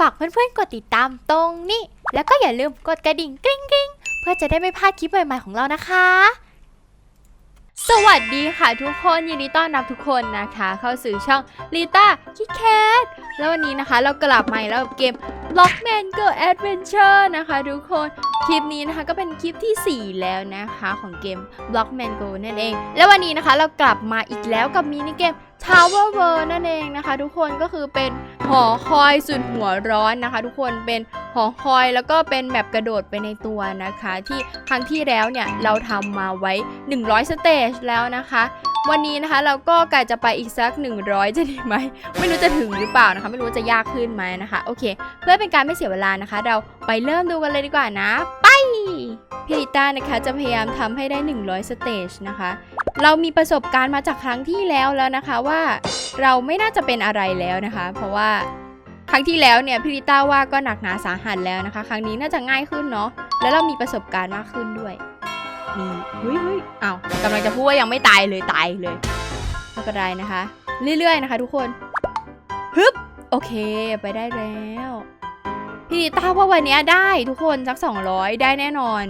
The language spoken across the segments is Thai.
ฝากเพื่อนๆกดติดตามตรงนี้ แล้วก็อย่าลืมกดกระดิ่งกริ๊งกริ๊งเพื่อจะได้ไม่พลาดคลิปใหม่ๆของเรานะคะ สวัสดีค่ะทุกคนยินดีต้อนรับทุกคนนะคะ เข้าสู่ช่องลิต้าคิแคทแล้ววันนี้นะคะ เรากลับมาแล้วกับเกม Blockman Go Adventure นะคะทุกคนคลิปนี้นะคะก็เป็นคลิปทีสี่ 4 แล้วนะคะของเกม Blockman Go นั่นเอง แล้ววันนี้นะคะเรากลับมาอีกแล้วกับมินิเกม Tower World นั่นเองนะคะ ทุกคนก็คือเป็นหอคอยสุดหัวร้อนนะคะ ทุกคนเป็นหอคอยแล้วก็เป็นแบบกระโดดไปในตัวนะคะ ที่ครั้งที่แล้วเนี่ยเราทำมาไว้ 100 สเตจแล้วนะคะวันนี้นะคะเราก็กะจะไปอีกสัก 100 จะดีไหม ไม่รู้จะถึงหรือเปล่านะคะ ไม่รู้ว่าจะยากขึ้นไหมนะคะ โอเค เพื่อเป็นการไม่เสียเวลานะคะ เราไปเริ่มดูกันเลยดีกว่านะ ไปพี่ลิต้านะคะจะพยายามทำให้ได้ 100 สเตจนะคะ เรามีประสบการณ์มาจากครั้งที่แล้วแล้วนะคะว่าเราไม่น่าจะเป็นอะไรแล้วนะคะ เพราะว่าครั้งที่แล้วเนี่ยพี่ลิต้าว่าก็หนักหนาสาหัสแล้วนะคะ ครั้งนี้น่าจะง่ายขึ้นเนาะแล้วเรามีประสบการณ์มากขึ้นด้วยนี่เฮ้ยเฮ้ยอ้าวกำลังจะพูดว่ายังไม่ตายเลยตายเลยไม่เป็นไรนะคะ เรื่อยๆนะคะ ทุกคนฮึบโอเคไปได้แล้วพี่ลิต้าว่าวันเนี้ยได้ทุกคนสัก 200 ได้แน่นอน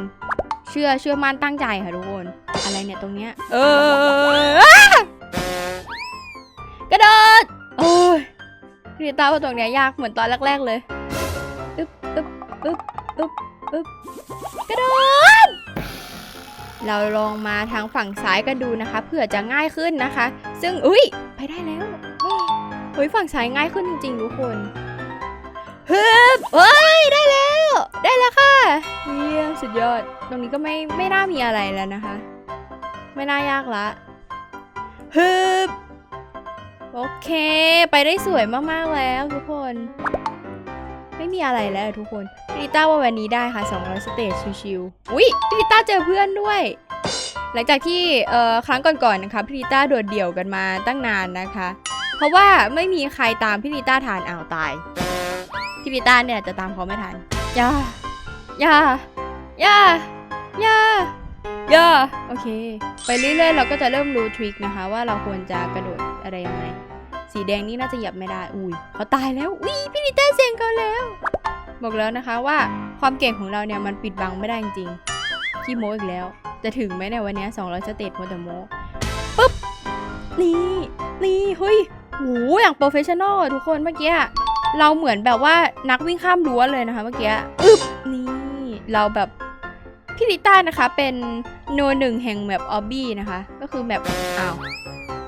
เชื่อเชื่อมั่นตั้งใจค่ะทุกคน อะไรเนี่ยตรงเนี้ย เอออ้ากระโดด โอ้ยพี่ลิต้าว่าตรงเนี้ยยากเหมือนตอนแรกๆเลยอึ๊บอึ๊บอึ๊บอึ๊บอึ๊บกระโดด เราลองมาทางฝั่งซ้ายกันดูนะคะเผื่อจะง่ายขึ้นนะคะ ซึ่ง อุ้ย ไปได้แล้วเฮ้ยฝั่งซ้ายง่ายขึ้นจริงๆทุกคนฮึบเฮ้ย ได้แล้ว ได้แล้วค่ะ เยี่ยมสุดยอด ตรงนี้ก็ไม่ไม่น่ามีอะไรแล้วนะคะ ไม่น่ายากละฮึบโอเค ไปได้สวยมาก ๆ แล้วทุกคน ไม่มีอะไรแล้วทุกคนพี่ลิต้าว่าวันนี้ได้ค่ะ 200 สเตจชิวๆอุ้ยพี่ลิต้าเจอเพื่อนด้วย หลังจากที่เอ่อครั้งก่อนๆนะคะพี่ลิต้าโดดเดี่ยวกันมาตั้งนานนะคะ เพราะว่าไม่มีใครตามพี่ลิต้าทานอ้าวตายพี่ลิต้าเนี่ยจะตามเขาไม่ทันอย่าอย่าอย่าอย่าอ ย่าโอเค ไปเรื่อยๆ เราก็จะเริ่มรู้ทริคนะคะ ว่าเราควรจะกระโดดอะไรยังไง สีแดงนี่น่าจะเหยียบไม่ได้ อุ้ยเขาตายแล้วอุ้ยพี่ลิต้าเสียงเขาแล้ว บอกแล้วนะคะว่าความเก่งของเราเนี่ยมันปิดบังไม่ได้จริงๆขี้โมอีกแล้ว จะถึงไหมเนี่ยวันนี้200สเตจโมแต่โมปุ๊บนี่นี่เฮ้ยโหอย่างโปรเฟชชั่นอลทุกคนเมื่อกี้เราเหมือนแบบว่านักวิ่งข้ามรั้วเลยนะคะ เมื่อกี้อึบนี่เราแบบ พี่ลิต้านะคะเป็นโนหนึ่งแห่งแมปออบบี้นะคะ ก็คือแมปอ้าว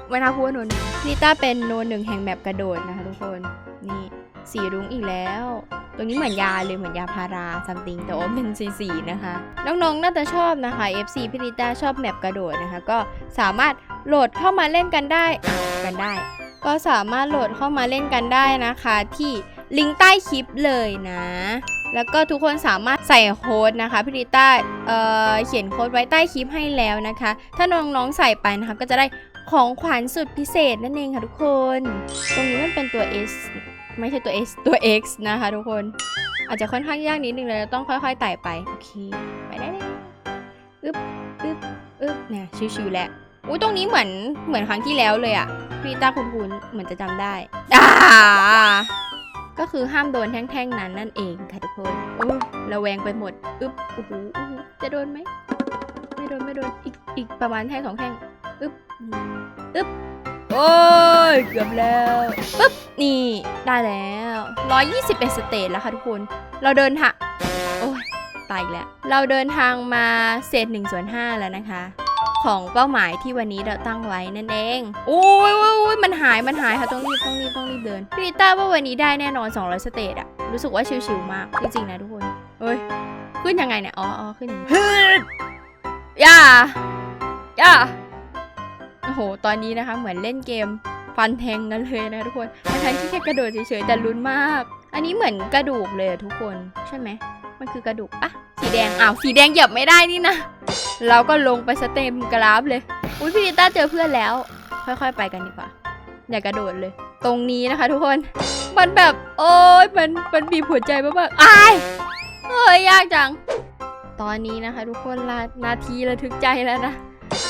ไม่น่าพูดว่าโนหนึ่งพี่ลิต้าเป็นโนหนึ่งแห่งแมปกระโดดนะคะทุกคนนี่สีรุ้งอีกแล้ว ตรงนี้เหมือนยาเลยเหมือนยาพาราซัมติงแต่ว่าเป็นสีสีนะคะ น้องๆน่าจะชอบนะคะ FC พี่ลิต้าชอบแมปกระโดดนะคะ ก็สามารถโหลดเข้ามาเล่นกันได้กันได้ ก็สามารถโหลดเข้ามาเล่นกันได้นะคะที่ ลิงก์ใต้คลิปเลยนะ แล้วก็ทุกคนสามารถใส่โค้ดนะคะพี่ลิต้าเเขียนโค้ดไว้ใต้คลิปให้แล้วนะคะ ถ้าน้องๆใส่ไปนะคะก็จะได้ของขวัญสุดพิเศษนั่นเองค่ะทุกคน ตรงนี้มันเป็นตัว S ไม่ใช่ตัว S ตัว X นะคะทุกคน อาจจะค่อนข้างยากนิดนึงเลยเราต้องค่อยๆไต่ไป โอเค ไปได้เลยอึ๊บอึ๊บอึ๊บเนี่ยชิวๆแหละอุ้ยตรงนี้เหมือนเหมือนครั้งที่แล้วเลยอะพี่ต้าคุณคุณเหมือนจะจำได้อ่า ก็คือห้ามโดนแท่งๆนั้นนั่นเองค่ะทุกคนโอ้ยระแวงไปหมด อึ๊บโอ้โหอู้หูจะโดนไหม ไม่โดนไม่โดน อีกอีกประมาณแท่งสองแท่ง อึ๊บนี่อึ๊บ โอ้ย เกือบแล้วปึ๊บ นี่ ได้แล้ว121สเตจแล้วค่ะทุกคน เราเดินทางโอ้ยตายอีกแล้ว เราเดินทางมาเศษ1ส่วน5แล้วนะคะ ของเป้าหมายที่วันนี้เราตั้งไว้นั่นเองโอ้ยโอ้ยโอ้ยมันหายมันหายค่ะต้องรีบต้องรีบต้องรีบเดินพี่ลิต้าว่าวันนี้ได้แน่นอน 200 สเตจอะรู้สึกว่าชิวๆมาก จริงๆนะทุกคนเฮ้ยขึ้นยังไงเนี่ยอ๋ออ๋อขึ้นอย่างนี้ฮึดย่าย่าโอ้โห ตอนนี้นะคะ เหมือนเล่นเกมฟันแทงกันเลยนะทุกคนทั้งที่แค่กระโดดเฉยๆแต่ลุ้นมาก อันนี้เหมือนกระดูกเลยอะทุกคนใช่ไหมมันคือกระดูกปะสีแดงอ้าวสีแดงเหยียบไม่ได้นี่นะ เราก็ลงไปสเต็มกราฟเลย อุ้ยพี่ลิต้าเจอเพื่อนแล้ว ค่อยๆ ไปกันดีกว่า อย่ากระโดดเลย ตรงนี้นะคะทุกคน มันแบบโอ้ยมันมันบีบหัวใจมากๆอายเฮ้ยยากจัง ตอนนี้นะคะ ทุกคนลานาทีระทึกใจแล้วนะ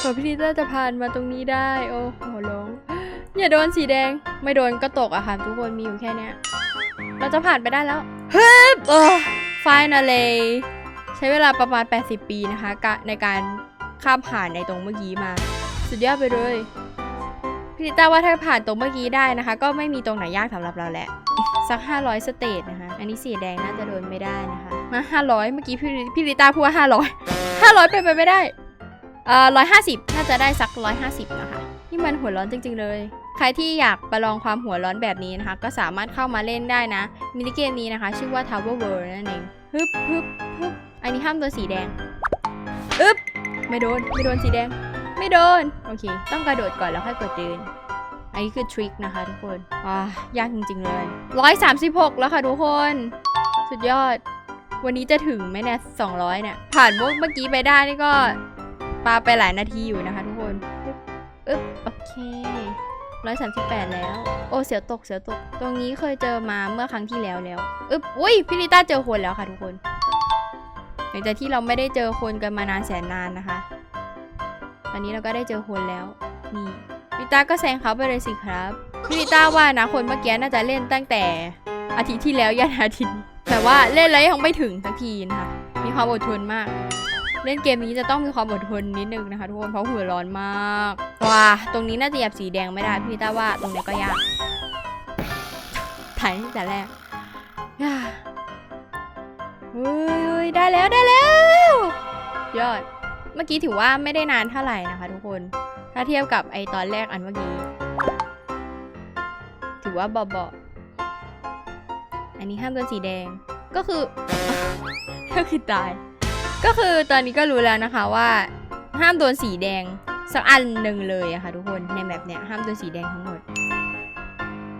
กว่าพี่ลิต้าจะผ่านมาตรงนี้ได้ โอ้โหร้องอย่าโดนสีแดง ไม่โดนก็ตกอะค่ะทุกคนมีอยู่แค่เนี้ย เราจะผ่านไปได้แล้วฮึบโอ้ finally ช้เวลาประมาณ 80 ปีนะคะกในการข้ามผ่านในตรงเมื่อกี้มา สุดยอดไปเลยพี่ลิต้าว่าถ้าผ่านตรงเมื่อกี้ได้นะคะ ก็ไม่มีตรงไหนยากสำหรับเราแหละ สัก 500 สเตจนะคะ อันนี้สีแดงน่าจะโดนไม่ได้นะคะมา500 เมื่อกี้พี่พี่ลิต้าพูดว่า 500 500 เป็นไปไม่ได้เอ่อ150 น่าจะได้สัก 150 นะคะ นี่มันหัวร้อนจริง ๆ เลย ใครที่อยากประลองความหัวร้อนแบบนี้นะคะ ก็สามารถเข้ามาเล่นได้นะ มินิเกมนี้นะคะ ชื่อว่า Tower World นั่นเองฮึบฮึบฮึบอันนี้ห้ามตัวสีแดงอึ๊บไม่โดน ไม่โดนสีแดง ไม่โดน โอเค ต้องกระโดดก่อนแล้วค่อยกดเดินอันนี้คือทริคนะคะทุกคนว้ายากจริง ๆ เลย 136 แล้วค่ะทุกคน สุดยอด วันนี้จะถึงไหมเนี่ย200 เนี่ย ผ่านพวกเมื่อกี้ไปได้นี่ก็ปาไปหลายนาทีอยู่นะคะทุกคนอึ๊บอึ๊บโอเค 138 แล้ว โอ้เสียวตกเสียวตก ตรงนี้เคยเจอมาเมื่อครั้งที่แล้วแล้วอึ๊บอุ้ยพิลิต้าเจอคนแล้วค่ะทุกคนหลังจากที่เราไม่ได้เจอคนกันมานานแสนนานนะคะ ตอนนี้เราก็ได้เจอคนแล้วนี่พิต้าก็แซงเขาไปเลยสิครับพี่พิต้าว่านะคนเมื่อกี้น่าจะเล่นตั้งแต่อาทิตย์ที่แล้วยันอาทิตย์แต่ว่าเล่นแล้วยังไม่ถึงสักทีนะคะมีความอดทนมาก เล่นเกมนี้จะต้องมีความอดทนนิดนึงนะคะทุกคนเพราะหัวร้อนมากว้าตรงนี้น่าจะหยียบสีแดงไม่ได้พี่ต้าว่าตรงนี้ก็ยากถ่ายตั้งแต่แรกย่าเฮ้ยเฮ้ยได้แล้วได้แล้ว ยอด เมื่อกี้ถือว่าไม่ได้นานเท่าไหร่นะคะทุกคน ถ้าเทียบกับไอตอนแรกอันเมื่อกี้ ถือว่าเบาๆอันนี้ห้ามโดนสีแดง ก็คือ ก็คือตาย ก็คือตอนนี้ก็รู้แล้วนะคะว่า ห้ามโดนสีแดงสักอันหนึ่งเลยอะค่ะทุกคนในแมปเนี้ยห้ามโดนสีแดงทั้งหมด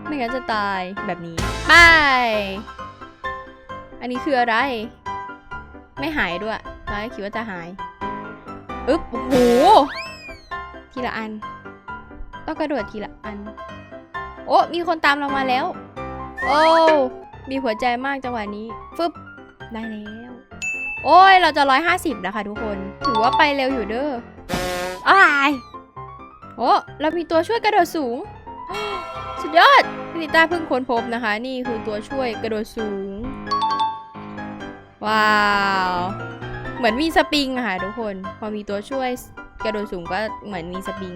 ไม่งั้นจะตายแบบนี้ไปอันนี้คืออะไร ไม่หายด้วยตอนแรกคิดว่าจะหายอึ๊บโอ้โหทีละอัน ต้องกระโดดทีละอัน โอ้มีคนตามเรามาแล้ว โอ้มีหัวใจมากจังหวะนี้ ฟึบได้แล้ว โอ้ย เราจะร้อยห้าสิบแล้วค่ะทุกคน ถือว่าไปเร็วอยู่เด้ออ้ายโอ้เรามีตัวช่วยกระโดดสูง สุดยอดพิต้าเพิ่งค้นพบนะคะ นี่คือตัวช่วยกระโดดสูง ว้าว เหมือนมีสปริงอะค่ะทุกคน พอมีตัวช่วยกระโดดสูงก็เหมือนมีสปริง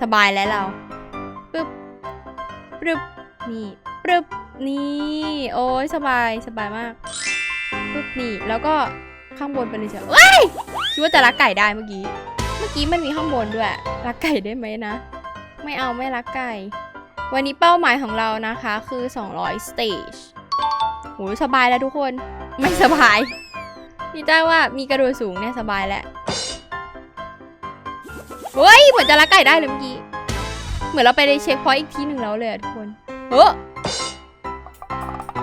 สบายแล้วเราปึ๊บปึ๊บนี่ปึ๊บนี่ โอ้ยสบาย สบายมาก นี่แล้วก็ข้างบนเป็นเลยเชียวเอ้ยคิดว่าจะรักไก่ได้เมื่อกี้ เมื่อกี้มันมีข้างบนด้วย รักไก่ได้ไหมนะ ไม่เอาไม่รักไก่ วันนี้เป้าหมายของเรานะคะคือ 200 stage โหสบายแล้วทุกคน ไม่สบายพี่จ้ว่ามีกระโดดสูงเนี่ยสบายแล้ว เฮ้ยเหมือนจะรักไก่ได้เลยเมื่อกี้ เหมือนเราไปในเช็คพอยต์อีกที่หนึ่งแล้วเลยทุกคน เฮ้อ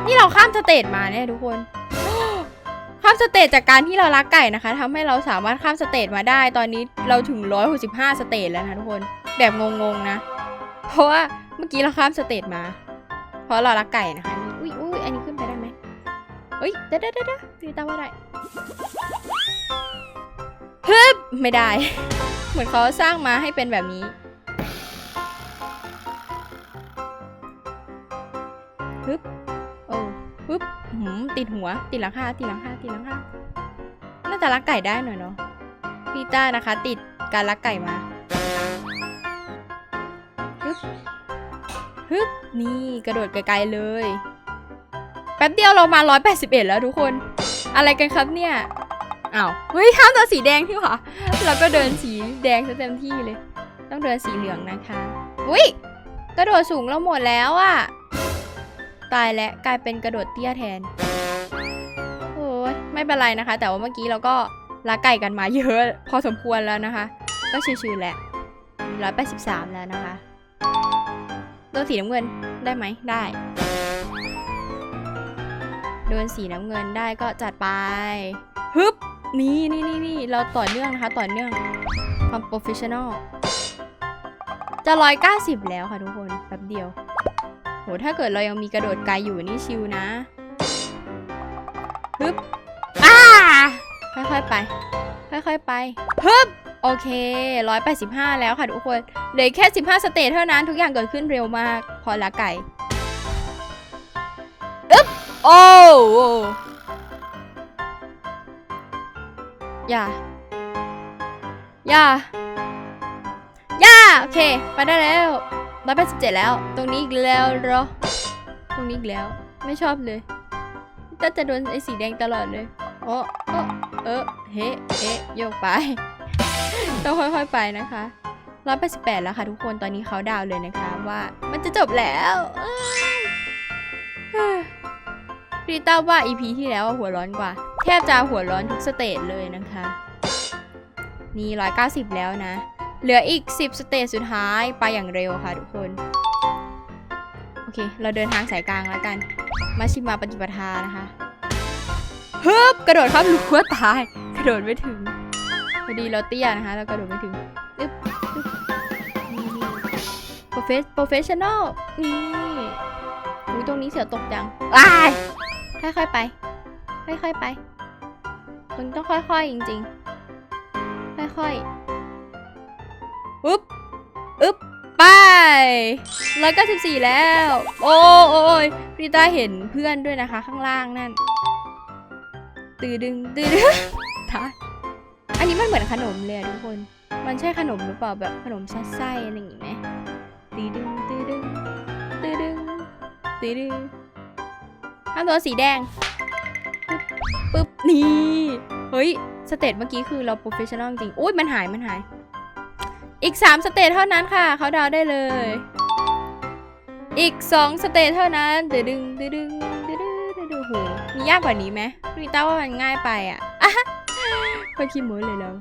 นี่เราข้ามสเตจมาเนี่ยทุกคน ข้ามสเตจจากการที่เรารักไก่นะคะทำให้เราสามารถข้ามสเตจมาได้ ตอนนี้เราถึง 165 สเตจแล้วนะทุกคน แบบงงๆนะ เพราะว่าเมื่อกี้เราข้ามสเตจมา เพราะเรารักไก่นะคะ อุ้ยอุ้ยอันนี้ขึ้นไปได้ไหมเฮ้ยเด้เด้เด้เด้พี่ตาว่าได้ฮึบไม่ได้ เหมือนเขาสร้างมาให้เป็นแบบนี้ฮึบโอ้ฮึบ ติดหัว ติดหลังคาติดหลังคาติดหลังคาน่าจะรักไก่ได้หน่อยเนาะพี่ต้านะคะ ติดการรักไก่มาฮึบฮึบนี่กระโดดไกลๆเลย แป๊บเดียวเรามา 181 แล้วทุกคน อะไรกันครับเนี่ยอ้าวเฮ้ยห้ามตัวสีแดงที่หว่าเราก็เดินสีแดงซะเต็มที่เลย ต้องเดินสีเหลืองนะคะอุ้ยกระโดดสูงเราหมดแล้วอะ ตายแล้วกลายเป็นกระโดดเตี้ยแทน โอ้ยไม่เป็นไรนะคะ แต่ว่าเมื่อกี้เราก็ลักไก่กันมาเยอะ พอสมควรแล้วนะคะ ก็ชิวๆแหละร้อยแปดสิบสามแล้วนะคะตัวสีน้ำเงินได้ไหมได้โดนสีน้ำเงินได้ก็จัดไปฮึบนี่นี่นี่นี่เราต่อเนื่องนะคะต่อเนื่องความโปรเฟชชั่นอลจะร้อยเก้าสิบแล้วค่ะทุกคนแป๊บเดียว ถ้าเกิดเรายังมีกระโดดไกลอยู่นี่ชิวนะฮึบอ้าค่อยๆไป ค่อยๆไปฮึบโอเค 185 แล้วค่ะทุกคนเหลือแค่ 15 สเตจเท่านั้นทุกอย่างเกิดขึ้นเร็วมาก พอละไก่โอ้โอ้อย่า อย่า อย่า โอเค ไปได้แล้ว ร้อยแปดสิบเจ็ดแล้ว ตรงนี้อีกแล้วเหรอ ตรงนี้อีกแล้ว ไม่ชอบเลยแต่จะโดนไอ้สีแดงตลอดเลย โอ้โอ้เออ เฮ้เฮ้โยกไป ต้องค่อยๆไปนะคะร้อยแปดสิบแปดแล้วค่ะทุกคน ตอนนี้เขาดาวเลยนะคะว่ามันจะจบแล้วรีต้าว่า EP ที่แล้วหัวร้อนกว่า แทบจะหัวร้อนทุกสเตจเลยนะคะ นี่ร้อยเก้าสิบแล้วนะ เหลืออีก 10 สเตจสุดท้ายไปอย่างเร็วค่ะทุกคน โอเค เราเดินทางสายกลางแล้วกัน มาชิมาปฏิปทานะคะฮึบกระโดดข้ามรั้วตาย กระโดดไม่ถึงพอดีเราเตี้ยนะคะเรากระโดดไม่ถึงอึ๊บอึ๊บโปรเฟสโปรเฟชชั่นอลนี่อุ้ยตรงนี้เสือตกจังว้ายค่อยๆไป ค่อยๆไป ตรงนี้ต้องค่อยๆจริงๆ ค่อยๆ อึ๊บอึ๊บไปร้อยเก้าสิบสี่แล้ว โอ้โอ้ยริต้าเห็นเพื่อนด้วยนะคะ ข้างล่างนั่น ตือดึงตือดึงท้าอันนี้มันเหมือนขนมเลยอะทุกคน มันใช่ขนมหรือเปล่าแบบขนมซัดไส้อะไรอย่างงี้ไหมตือดึงตือดึงตือดึงตือดึงข้ามตัวสีแดงปึ๊บปึ๊บนี่ เฮ้ย สเตจเมื่อกี้คือเราโปรเฟชชั่นอลจริง อุ้ยมันหายมันหาย อีก 3 สเตจเท่านั้นค่ะ เขาดาวได้เลย อีก 2 สเตจเท่านั้นเดือดึงตึดึงเดือดึงเดือดึงโหมียากกว่านี้ไหมรีต้าว่ามันง่ายไปอะอะก็ขี้โม้เลยเรา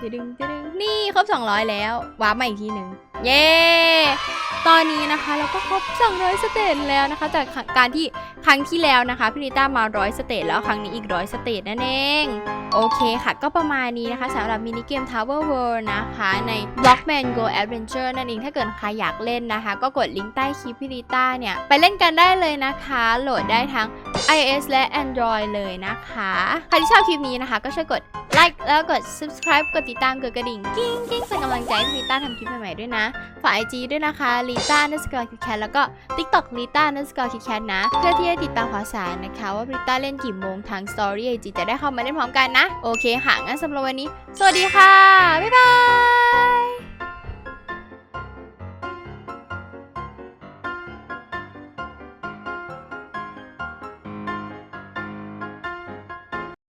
ตึดึงเดือดึงนี่ครบ 200 แล้วว้ามาอีกทีหนึ่งเย้ ตอนนี้นะคะเราก็ครบ 200 สเตจแล้วนะคะ จากการที่ครั้งที่แล้วนะคะพี่ริต้ามา 100 สเตจแล้วครั้งนี้อีก 100 สเตจนั่นเอง โอเคค่ะ ก็ประมาณนี้นะคะสำหรับมินิเกม Tower World นะคะ ใน Blockman Go Adventure นั่นเอง ถ้าเกิดใครอยากเล่นนะคะ ก็กดลิงก์ใต้คลิปพี่ริต้าเนี่ย ไปเล่นกันได้เลยนะคะ โหลดได้ทั้ง iOS และ Android เลยนะคะใครที่ชอบคลิปนี้นะคะ ก็ช่วยกดไลค์แล้วกด subscribe กดติดตามกดกระดิ่งกิ้งกิ้งเป็นกำลังใจให้พี่ริต้าทำคลิปใหม่ๆด้วยนะฝาก IG ด้วยนะคะลิต้าเนสกอร์คิแคทแล้วก็ TikTok ลิต้าเนสกอร์คิแคทนะ เพื่อที่จะติดตามข่าวสารนะคะ ว่าลิต้าเล่นกี่โมงทางสตอรี่ไอจีจะได้เข้ามาเล่นพร้อมกันนะ โอเคค่ะงั้นสำหรับวันนี้ สวัสดีค่ะ บ๊ายบาย